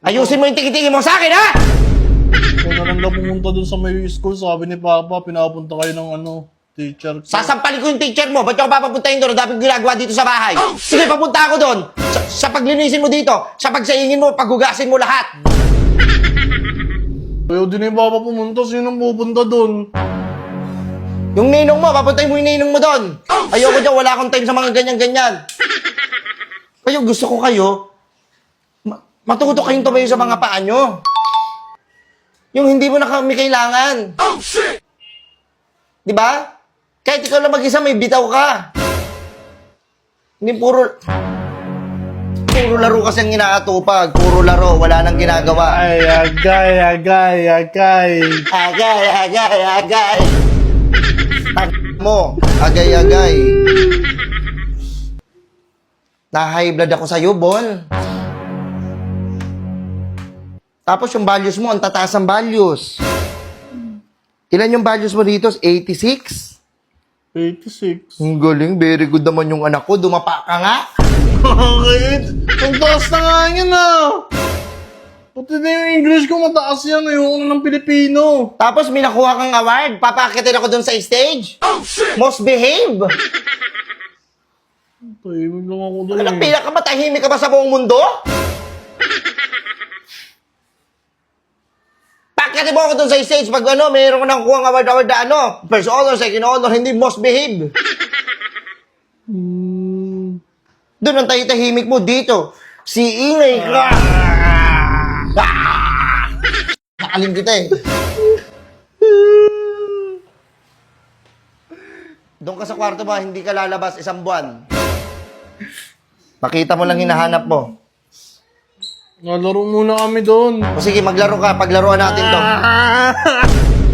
Ayusin mo yung tiki-tiki mo sa akin, ha? Kung na lang pumunta dun sa may school, sabi ni Papa, pinapunta kayo ng ano, teacher ko. Sasampalin ko yung teacher mo. Ba't ako papapuntahin doon? Dapat ginagawa dito sa bahay. Sige, papunta ako doon. Sa, sa paglinisin mo dito, sa pagsaingin mo, paghugasin mo lahat. Ayaw din ni Papa pumunta, sinong pupunta dun? Yung ninong mo, papuntahin mo yung ninong mo doon. Ayoko dyan, wala akong time sa mga ganyan-ganyan. Kayo, gusto ko kayo, matuto kayong tumayo sa mga paa nyo. Yung hindi mo na kami kailangan. Di ba? Kahit ikaw lang mag-isa, may bitaw ka. Hindi puro... Puro laro kasi ang inaatupag. Puro laro, wala nang ginagawa. Ay, agay, agay, agay. Agay, agay, agay. Tag mo. Agay, agay. Na-high blood ako sa'yo, Bon. Tapos yung values mo, ang tataas ang values. Ilan yung values mo dito? 86? 86. Ang galing, very good naman yung anak ko. Dumapa ka nga. Bakit? Ang taas na nga yan ah. Pati na yung English ko mataas yan. Ayoko na ng Pilipino. Tapos may nakuha kang award. Papakitin ako dun sa stage. Most behave. Tahimik lang ako dun Ano, eh. pinakamatahimik ka ba sa buong mundo? Pakitin mo ako dun sa stage pag ano, mayroon ko nang kuha ng award award na ano, first honor, second honor, hindi most behave. Hmm. Doon ang tahitahimik mo dito. Si Ingay ka. Ah! Nakalim kita eh. Doon ka sa kwarto ba, hindi ka lalabas isang buwan. Pakita mo lang hinahanap mo. Nalaro muna kami doon. O sige, maglaro ka. Paglaruan natin to. Ah, ah, ah.